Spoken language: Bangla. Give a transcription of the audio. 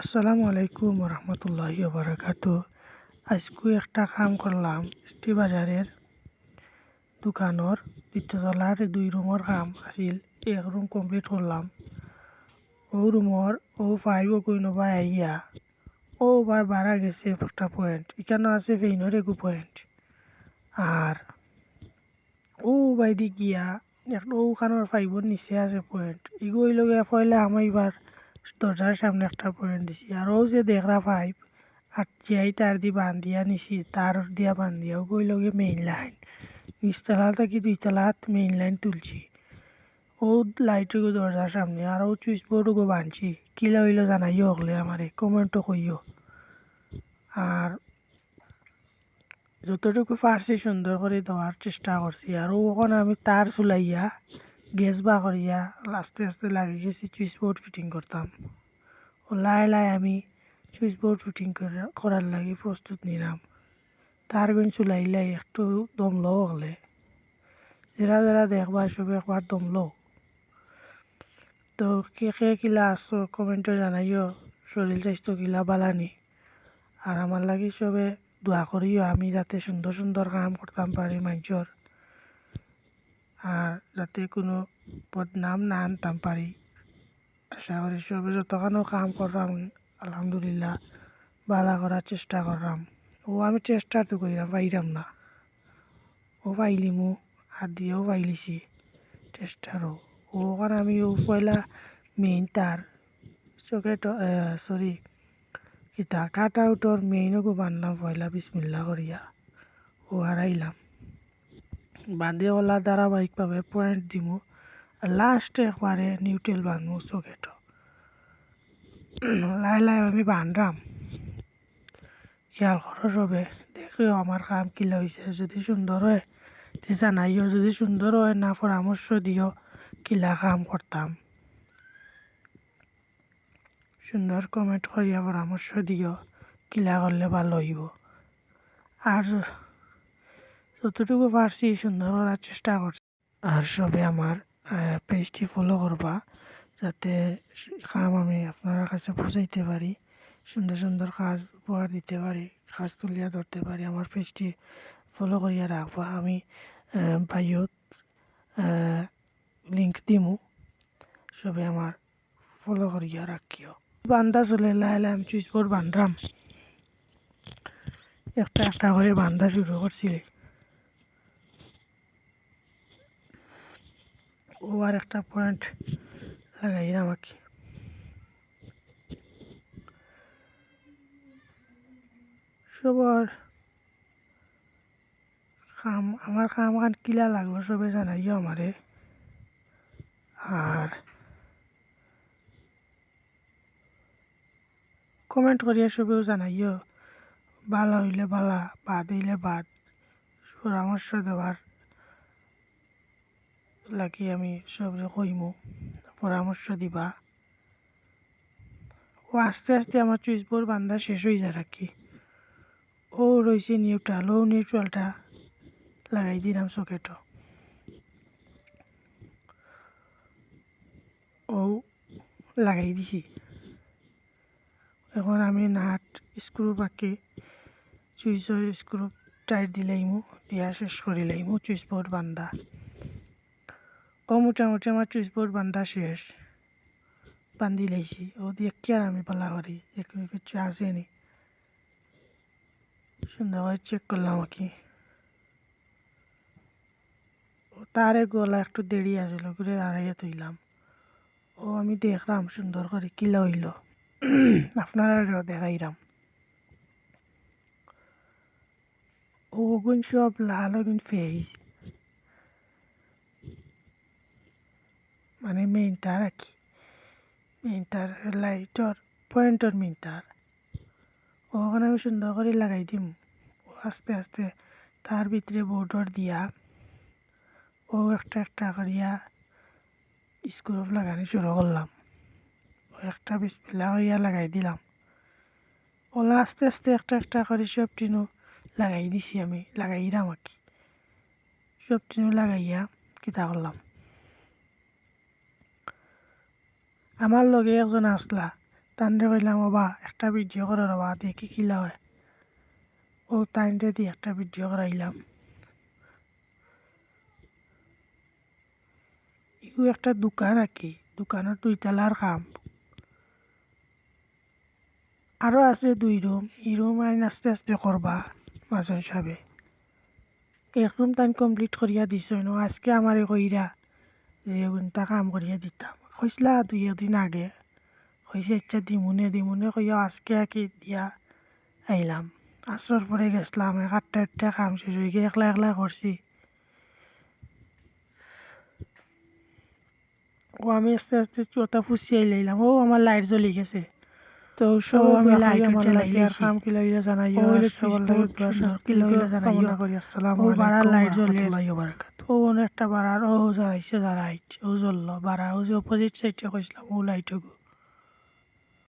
আসসালামু আলাইকুম রহমতুল্লাহি বারাকাত আজকে একটা কাম করলাম সিটি বাজারের দোকানের দ্বিতীয়তলার দুই রুমের কাম আছিল, এক রুম কমপ্লিট করলাম। ও রুমর ও ফাইভ ও কইনবা আইয়া, ও বার বাড়া গেছে একটা পয়েন্ট এখানে আছে ফেইনের এগু পয়েন্ট আর ও বাইদি গিয়া একটা ওখানোর ফাইভর নিচে আছে পয়েন্ট এগু লগে ফয়লে আমি এবার দরজার সামনে একটা পয়েন্ট দিছি। আর ও যে দেখরা পাইপ আর জিয়াই তার দি বান্ধিয়া নিছি তার দিয়া বান্ধিয়া ওই লগে মেইন লাইন নিচতলা থেকে দুইতলাত মেইন লাইন তুলছি। ও লাইট দরজার সামনে আর ও সুইচ বোর্ড গো বানছি কিলা হইল জানাইও হলে আমারে কমেন্টও কইও আর যতটুকু পারছি সুন্দর করে দেওয়ার চেষ্টা করছি আর ওখানে আমি তার চুলাইয়া গ্যাস বা করিয়া আস্তে আস্তে লাগিয়ে গেছি সুইচ বোর্ড ফিটিং করতাম ও লাই লাই আমি সুইচ বোর্ড ফিটিং করার লাগে প্রস্তুত নিলাম। তার গুণ চুলাইলাই একটু দম দমলো হলে। যারা যারা দেখবা সব একবার দম দমলো তো কে কে কিলা আসো কমেন্টে জানাইও শরীর স্বাস্থ্য কিলা বালানি আর আমার লাগি সবে দোয়া করিও আমি যাতে সুন্দর সুন্দর কাম করতাম পারি মানুষের আর যাতে কোনো বদনাম না আনতাম পারি। আশা করি সবে যতখানো কাম করলাম, আলহামদুলিল্লাহ বালা করার চেষ্টা করলাম। ও আমি চেষ্টা তো করিলাম পাইলাম না। ও পাইলিমু হাত দিয়েও পাইলিছি, চেষ্টারও। ও ওখানে আমি ও পয়লা মেইন তার চকেট সরি কিতা কাট আউটর মেইনও বানলাম পয়লা বিসমিল্লা করিয়া। ও হারাইলাম। বাঁধে ওলা ধারাবাহিকভাবে পয়েন্ট দিমু। আর লাস্টে একবারে নিউট্রেল বাঁধমু চকেট লাই লাই আমি বানরাম। খেয়াল করো সবে দেখেও আমার কাম কিলা হয়েছে যদি সুন্দর হয় তে জানাইও যদি সুন্দর হয়, না পরামর্শ দিও কিলা কাম করতাম সুন্দর কমেন্ট করিয়া পরামর্শ দিও কিলা করলে ভালো হইব আর যতটুকু পারছি সুন্দর করার চেষ্টা করছি। আর সবে আমার পেজটি ফলো করবা, যাতে কাম আমি আপনার কাছে পৌঁছাইতে পারি, সুন্দর সুন্দর কাজ উপহার দিতে পারি, কাজ তুলিয়া ধরতে পারি, আমার পেজটি ফলো করিয়া রাখবা। আমি বায়ুত লিঙ্ক দিমু, সবে আমার ফলো করিয়া রাখিও। বান্দা চলে লাইলে আমি চুইচ বোর্ড বান্ধাম। একটা একটা করে বান্ধা শুরু করছিলি আর একটা পয়েন্ট লাগাই আমাকে সবার কাম, আমার কাম কান কিলা লাগবে সবে জানাইও আমারে। আর কমেন্ট করিয়া সবেও জানাইও ভালো হইলে ভালা, বাদ হইলে বাদ, পরামর্শ দেওয়ার। লাগি আমি সবরে কইমু, পরামর্শ দিবা। ও আস্তে আস্তে আমার চুইচ বোর্ড বান্ধা শেষ হয়ে যায় রাখি। ও রয়েছে নিউট্রাল ও নিউট্রালটা লাগাই দিলাম সকেটও ও লাগাই দিছি। এখন আমি নাট স্ক্রু বাকি চুইচর স্ক্রু টাইট দিলাইমু, দিয়া শেষ করে লাইমু চুইচ বোর্ড বান্ধা। ও মোটামুটি আমার চুইচ বোর্ড বান্ধা শেষ। বান্ধি লাইছি ও কি আর আমি পালা করি? এখানে কিছু আসেনি। সুন্দর করে চেক করলাম আর কি তারে গলা একটু দেরি আসল করে আড়াইয়া তুইলাম ও আমি দেখলাম সুন্দর করে কিলা হইল আপনারা দেখাইলাম। ও গুণ সব লাল গুণ ফেজ মানে মেইন তার আর কি। মেইন তার লাইটর পয়েন্টর মেইন তার ওখানে আমি সুন্দর করে লাগাই দিম। আস্তে আস্তে তার ভিতরে বোর্ডর দিয়া ও একটা একটা করিয়া স্ক্রু লাগানি শুরু করলাম। ও একটা বিসপিল্লা করিয়া লাগাই দিলাম। ওলা আস্তে আস্তে একটা একটা করে সব টিনু লাগাই দিছি আমি লাগাইলাম আর কি। সব টিনু লাগাইয়া কিতা করলাম? আমার লগে একজন আসলা তানরে কইলাম বাবা একটা ভিডিও করে রবা দেখি কিলা হয় ও তাইনরে দিয়ে একটা ভিডিও করাইলাম ইগু একটা দোকান আর কি দোকানের দুইতলার কাম আরও আছে দুই রুম ই রুম আইন আস্তে আস্তে করবা মাজন হিসাবে এক রুম তাইন কমপ্লিট করিয়া দিছ আজকে আমারে কইরা যে উনটা কাম করিয়া দিতাম। কইসলা দুই একদিন আগে। কইছে ইচ্ছা দিমুনে দিমুনে কইয়া আজকে কি দিয়া আইলাম আসর পরে গেছলাম এক আটটা কাম শেষ হয়ে গিয়ে একলা একলা করছি ও আমি আস্তে আস্তে চোতা ফুসিয়ে লাইলাম ও আমার লাইট জ্বলি গেছে। তো সব আমি লাইট আমার লাগে আর কাম কি লাগিয়ে জানাইও ও সবার লাগে দোয়া কি লাগিয়ে জানাইও করি আসসালামু আলাইকুম লাইট জ্বলে ওয়া বারাকাতুহু ও অনেক একটা বাড়ার ও জ্বালাইছে জ্বালাইছে ও জ্বললো। বাড়া ও যে অপোজিট সাইডে কইছিলাম, ও লাইট গো